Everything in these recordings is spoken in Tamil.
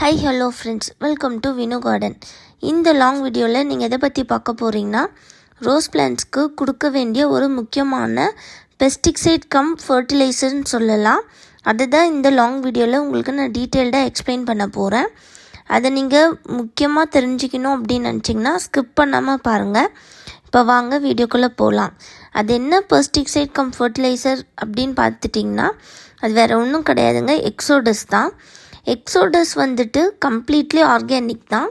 Hi hello friends welcome to Vinu garden இந்த லாங் வீடியோவில் நீங்கள் எதை பற்றி பார்க்க போகிறீங்கன்னா ரோஸ் பிளான்ட்ஸ்க்கு கொடுக்க வேண்டிய ஒரு முக்கியமான பெஸ்டிசைட் கம் ஃபர்டிலைசர்னு சொல்லலாம். அதை தான் இந்த லாங் வீடியோவில் உங்களுக்கு நான் டீட்டெயில்டாக எக்ஸ்பிளைன் பண்ண போகிறேன் அதை நீங்கள் முக்கியமாக தெரிஞ்சுக்கணும் அப்படின்னு நினச்சிங்கன்னா ஸ்கிப் பண்ணாமல் பாருங்கள் இப்போ வாங்க வீடியோக்குள்ளே போகலாம் அது என்ன பெஸ்டிசைட் கம் ஃபர்டிலைசர் அப்படின்னு பார்த்துட்டிங்கன்னா அது வேறு ஒன்றும் கிடையாதுங்க எக்ஸோடஸ் தான். எக்ஸோடஸ் வந்துட்டு கம்ப்ளீட்லி ஆர்கானிக் தான்.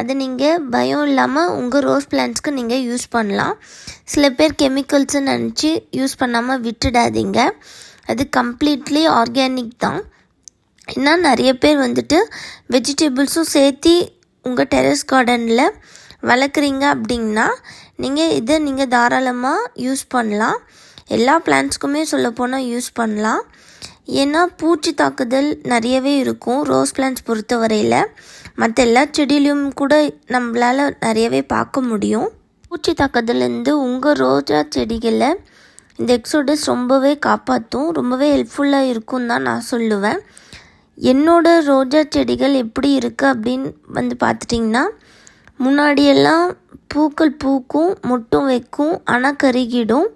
அது நீங்கள் பயம் இல்லாமல் உங்கள் ரோஸ் பிளான்ஸ்க்கு நீங்கள் யூஸ் பண்ணலாம். சில பேர் கெமிக்கல்ஸுன்னு நினச்சி யூஸ் பண்ணாமல் விட்டுடாதீங்க. அது கம்ப்ளீட்லி ஆர்கானிக் தான். ஏன்னா நிறைய பேர் வந்துட்டு வெஜிடபிள்ஸும் சேர்த்து உங்கள் டெரஸ் கார்டனில் வளர்க்குறீங்க அப்படின்னா நீங்கள் இதை நீங்கள் தாராளமாக யூஸ் பண்ணலாம். எல்லா பிளான்ட்ஸ்க்குமே சொல்லப்போனால் யூஸ் பண்ணலாம். ஏன்னா பூச்சி தாக்குதல் நிறையவே இருக்கும். ரோஸ் பிளான்ட்ஸ் பொறுத்தவரையில். மற்ற எல்லா செடியிலையும் கூட நம்மளால் நிறையவே பார்க்க முடியும். பூச்சி தாக்குதலேருந்து உங்கள் ரோஜா செடிகளை இந்த எக்ஸோடஸ் ரொம்பவே காப்பாற்றும் ரொம்பவே ஹெல்ப்ஃபுல்லாக இருக்கும் தான் நான் சொல்லுவேன். என்னோட ரோஜா செடிகள் எப்படி இருக்குது அப்படின்னு வந்து பார்த்துட்டிங்கன்னா முன்னாடியெல்லாம் பூக்கள் பூக்கும் மொட்டும் வைக்கும் ஆனால் கருகிடும்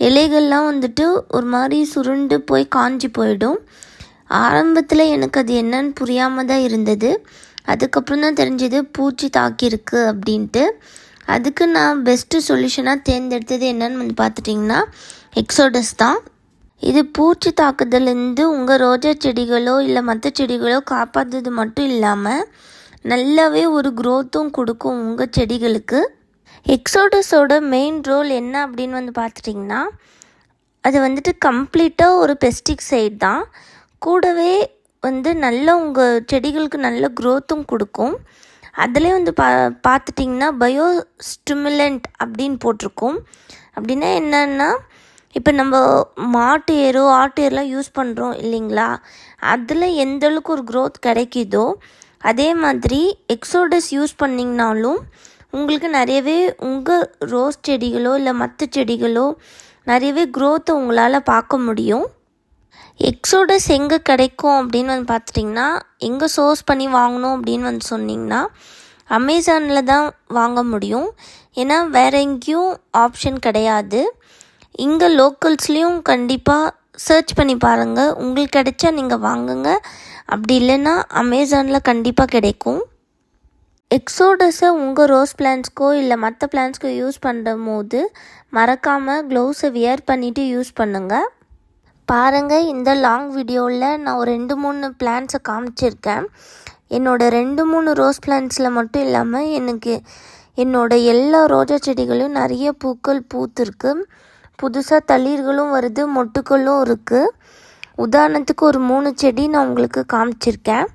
இலைகள்லாம் வந்துட்டு ஒரு மாதிரி சுருண்டு போய் காஞ்சி போயிடும். ஆரம்பத்தில் எனக்கு அது என்னன்னு புரியாமல் தான் இருந்தது. அதுக்கப்புறம் தான் தெரிஞ்சது பூச்சி தாக்கியிருக்கு அப்படின்ட்டு. அதுக்கு நான் பெஸ்ட்டு சொல்யூஷனாக தேர்ந்தெடுத்தது என்னன்னு வந்து பார்த்துட்டிங்கன்னா எக்ஸோடஸ் தான். இது பூச்சி தாக்குதலேருந்து உங்கள் ரோஜா செடிகளோ இல்லை மற்ற செடிகளோ காப்பாற்றுறது மட்டும் இல்லாமல் நல்லாவே ஒரு க்ரோத்தும் கொடுக்கும் உங்கள் செடிகளுக்கு. எக்ஸோடஸோட மெயின் ரோல் என்ன அப்படின்னு வந்து பார்த்துட்டிங்கன்னா அது வந்துட்டு கம்ப்ளீட்டாக ஒரு பெஸ்டிசைட் தான். கூடவே வந்து நல்ல உங்கள் செடிகளுக்கு நல்ல க்ரோத்தும் கொடுக்கும். அதிலே வந்து பா பார்த்துட்டிங்கன்னா பயோ ஸ்டிமுலண்ட் அப்படின்னு போட்டிருக்கோம். அப்படின்னா என்னென்னா இப்போ நம்ம மாட்டு ஏரோ ஆட்டு ஏர்லாம் யூஸ் பண்ணுறோம் இல்லைங்களா? அதில் எந்த அளவுக்கு ஒரு க்ரோத் கிடைக்குதோ அதே மாதிரி எக்ஸோடஸ் யூஸ் பண்ணிங்கனாலும் உங்களுக்கு நிறையவே உங்கள் ரோஸ் செடிகளோ இல்லை மற்ற செடிகளோ நிறையவே க்ரோத்தை உங்களால் பார்க்க முடியும். எக்ஸோடஸ் எங்கே கிடைக்கும் அப்படின்னு வந்து பார்த்துட்டிங்கன்னா எங்கே சோர்ஸ் பண்ணி வாங்கணும் அப்படின்னு வந்து சொன்னிங்கன்னா அமேசானில் தான் வாங்க முடியும். ஏன்னா வேறு எங்கேயும் ஆப்ஷன் கிடையாது. இங்கே லோக்கல்ஸ்லேயும் கண்டிப்பாக சர்ச் பண்ணி பாருங்கள் உங்களுக்கு கிடைச்சா நீங்கள் வாங்குங்க. அப்படி இல்லைன்னா அமேசானில் கண்டிப்பாக கிடைக்கும். எக்ஸோடஸை உங்கள் ரோஸ் பிளான்ஸ்க்கோ இல்லை மற்ற பிளான்ஸ்க்கோ யூஸ் பண்ணும் போது மறக்காமல் க்ளவுஸை வியர் பண்ணிவிட்டு யூஸ் பண்ணுங்கள் பாருங்கள் இந்த லாங் வீடியோவில் நான் ஒரு ரெண்டு மூணு பிளான்ஸை காமிச்சிருக்கேன். என்னோடய ரெண்டு மூணு ரோஸ் பிளான்ஸில் மட்டும் இல்லாமல் எனக்கு என்னோடய எல்லா ரோஜா செடிகளும் நிறைய பூக்கள் பூத்துருக்கு. புதுசாக தளிர்களும் வருது மொட்டுக்களும் இருக்குது உதாரணத்துக்கு ஒரு மூணு செடி நான் உங்களுக்கு காமிச்சிருக்கேன்.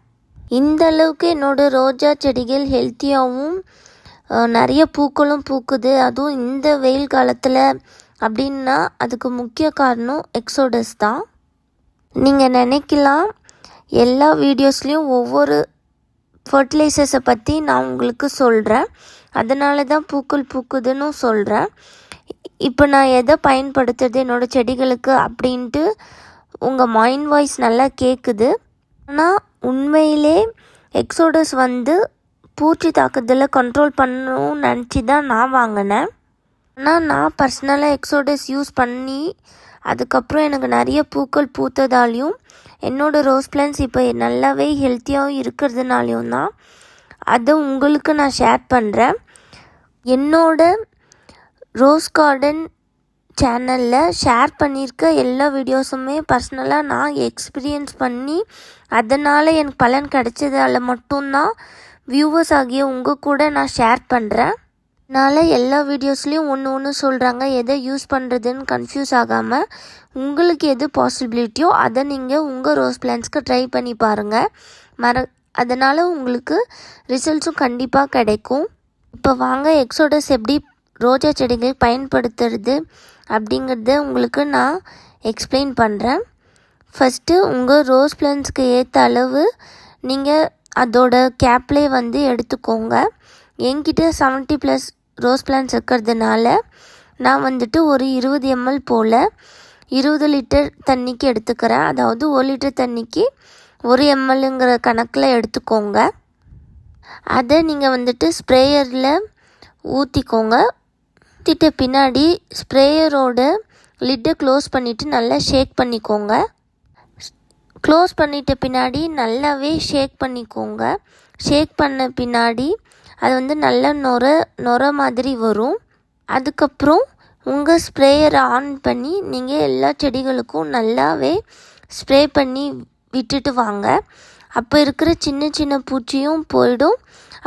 இந்த அளவுக்கு என்னோடய ரோஜா செடிகள் ஹெல்த்தியாகவும் நிறைய பூக்களும் பூக்குது. அதுவும் இந்த வெயில் காலத்தில் அப்படின்னா அதுக்கு முக்கிய காரணம் எக்ஸோடஸ் தான். நீங்கள் நினைக்கலாம் எல்லா வீடியோஸ்லேயும் ஒவ்வொரு ஃபர்டிலைசர்ஸை பற்றி நான் உங்களுக்கு சொல்கிறேன் அதனால தான் பூக்கள் பூக்குதுன்னு சொல்கிறேன் இப்போ நான் எதை பயன்படுத்துறது என்னோடய செடிகளுக்கு அப்படின்ட்டு உங்கள் மைண்ட் வாய்ஸ் நல்லா கேட்குது ஆனால் உண்மையிலே எக்ஸோடஸ் வந்து பூச்சி தாக்குதலை கண்ட்ரோல் பண்ணணும்னு நினச்சி தான் நான் வாங்கினேன். ஆனால் நான் பர்சனலாக எக்ஸோடஸ் யூஸ் பண்ணி அதுக்கப்புறம் எனக்கு நிறைய பூக்கள் பூத்ததாலையும் என்னோடய ரோஸ் பிளான்ஸ் இப்போ நல்லாவே ஹெல்த்தியாகவும் இருக்கிறதுனாலையும் தான் அதை உங்களுக்கு நான் ஷேர் பண்ணுறேன் என்னோட ரோஸ் கார்டன் சேனலில் ஷேர் பண்ணியிருக்க எல்லா வீடியோஸுமே பர்சனலாக நான் எக்ஸ்பீரியன்ஸ் பண்ணி அதனால் எனக்கு பலன் கிடைச்சதால மட்டும்தான் வியூவர்ஸ் ஆகிய உங்கள் கூட நான் ஷேர் பண்ணுறேன் அதனால் எல்லா வீடியோஸ்லேயும் ஒன்று ஒன்று சொல்கிறாங்க எதை யூஸ் பண்ணுறதுன்னு கன்ஃபியூஸ் ஆகாமல் உங்களுக்கு எது பாசிபிலிட்டியோ அதை நீங்கள் உங்கள் ரோஸ் பிளான்ஸ்க்கு ட்ரை பண்ணி பாருங்கள் மற அதனால் உங்களுக்கு ரிசல்ட்ஸும் கண்டிப்பாக கிடைக்கும். இப்போ வாங்க எக்ஸோடஸ் எப்படி ரோஜா செடிகள் பயன்படுத்துறது அப்படிங்கிறத உங்களுக்கு நான் எக்ஸ்பிளைன் பண்ணுறேன் ஃபஸ்ட்டு உங்கள் ரோஸ் பிளான்ஸ்க்கு ஏற்ற அளவு நீங்கள் அதோட கேப்லே வந்து எடுத்துக்கோங்க. என்கிட்ட செவன்ட்டி ப்ளஸ் ரோஸ் பிளான்ஸ் இருக்கிறதுனால நான் வந்துட்டு ஒரு இருபது எம்எல் போல் இருபது லிட்டர் தண்ணிக்கு எடுத்துக்கிறேன். அதாவது ஒரு லிட்டர் தண்ணிக்கு ஒரு எம்எல்ங்கிற கணக்கில் எடுத்துக்கோங்க. அதை நீங்கள் வந்துட்டு ஸ்ப்ரேயரில் ஊற்றிக்கோங்க ஊற்றிட்ட பின்னாடி ஸ்ப்ரேயரோட லிட்டை க்ளோஸ் பண்ணிவிட்டு நல்லா ஷேக் பண்ணிக்கோங்க. க்ளோஸ் பண்ணிட்ட பின்னாடி நல்லாவே ஷேக் பண்ணிக்கோங்க. ஷேக் பண்ண பின்னாடி அது வந்து நல்ல நொர நொர மாதிரி வரும். அதுக்கப்புறம் உங்கள் ஸ்ப்ரேயரை ஆன் பண்ணி நீங்கள் எல்லா செடிகளுக்கும் நல்லாவே ஸ்ப்ரே பண்ணி விட்டுட்டு வாங்க. அப்போ இருக்கிற சின்ன சின்ன பூச்சியும் போயிடும்.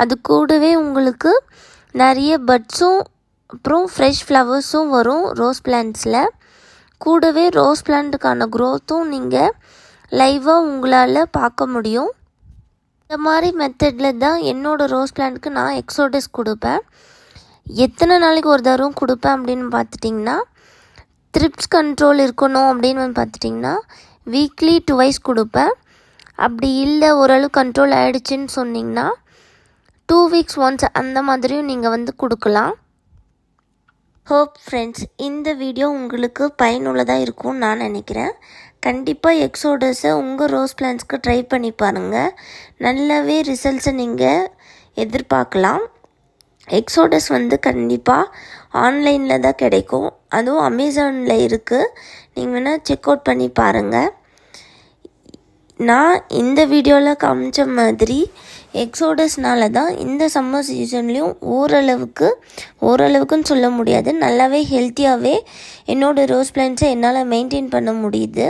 அது கூடவே உங்களுக்கு நிறைய பட்ஸும் அப்புறம் ஃப்ரெஷ் ஃப்ளவர்ஸும் வரும் ரோஸ் பிளான்ட்ஸில் கூடவே ரோஸ் பிளான்ட்டுக்கான க்ரோத்தும் நீங்கள் லைவாக உங்களால் பார்க்க முடியும். இந்த மாதிரி மெத்தடில் தான் என்னோடய ரோஸ் பிளான்ட்க்கு நான் எக்ஸோடஸ் கொடுப்பேன். எத்தனை நாளைக்கு ஒரு தரம் கொடுப்பேன் அப்படின்னு பார்த்துட்டிங்கன்னா த்ரிப்ஸ் கண்ட்ரோல் இருக்கணும் அப்படின்னு வந்து பார்த்துட்டிங்கன்னா வீக்லி டுவைஸ் கொடுப்பேன். அப்படி இல்லை ஓரளவு கண்ட்ரோல் ஆகிடுச்சின்னு சொன்னிங்கன்னா டூ வீக்ஸ் ஒன்ஸ் அந்த மாதிரியும் நீங்கள் வந்து கொடுக்கலாம். ஹோப் ஃப்ரெண்ட்ஸ் இந்த வீடியோ உங்களுக்கு பயனுள்ளதாக இருக்கும்னு நான் நினைக்கிறேன். கண்டிப்பாக எக்ஸோடஸை உங்கள் ரோஸ் பிளான்ஸ்க்கு ட்ரை பண்ணி பாருங்கள் நல்லாவே ரிசல்ட்ஸை நீங்கள் எதிர்பார்க்கலாம். எக்ஸோடஸ் வந்து கண்டிப்பாக ஆன்லைனில் தான் கிடைக்கும். அதுவும் அமேசானில் இருக்குது நீங்கள் வேணால் செக் அவுட் பண்ணி பாருங்கள் நான் இந்த வீடியோவில் காமிச்ச மாதிரி எக்ஸோடஸ்னால தான் இந்த சம்மர் சீசன்லேயும் ஓரளவுக்கு ஓரளவுக்குன்னு சொல்ல முடியாது. நல்லாவே ஹெல்த்தியாகவே என்னோடய ரோஸ் பிளான்ஸை என்னால் மெயின்டைன் பண்ண முடியுது.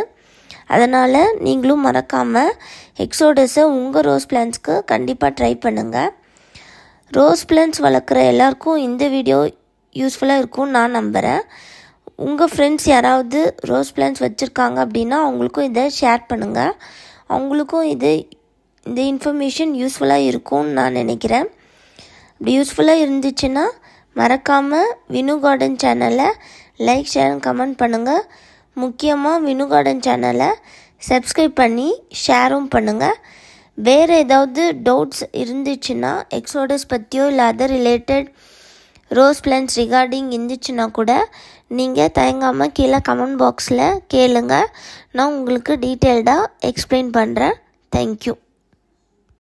அதனால் நீங்களும் மறக்காமல் எக்ஸோடஸை உங்கள் ரோஸ் பிளான்ஸ்க்கு கண்டிப்பாக ட்ரை பண்ணுங்கள் ரோஸ் பிளான்ஸ் வளர்க்குற எல்லாருக்கும் இந்த வீடியோ யூஸ்ஃபுல்லாக இருக்கும்னு நான் நம்புகிறேன் உங்கள் ஃப்ரெண்ட்ஸ் யாராவது ரோஸ் பிளான்ஸ் வச்சுருக்காங்க அப்படின்னா அவங்களுக்கும் இதை ஷேர் பண்ணுங்கள் அவங்களுக்கும் இது இந்த இன்ஃபர்மேஷன் யூஸ்ஃபுல்லாக இருக்கும்னு நான் நினைக்கிறேன். இப்படி யூஸ்ஃபுல்லாக இருந்துச்சுன்னா மறக்காமல் வினு கார்டன் சேனலை லைக் ஷேர் கமெண்ட் பண்ணுங்கள் முக்கியமாக வினு கார்டன் சேனலை சப்ஸ்கிரைப் பண்ணி ஷேரும் பண்ணுங்கள் வேறு ஏதாவது டவுட்ஸ் இருந்துச்சுன்னா எக்ஸோடஸ் பற்றியோ இல்லை other related rose plans regarding இருந்துச்சுன்னா கூட நீங்கள் தயங்காமல் கீழே கமெண்ட் பாக்ஸில் கேளுங்க. நான் உங்களுக்கு டீட்டெயில்டாக எக்ஸ்பிளைன் பண்ணுறேன் தேங்க்யூ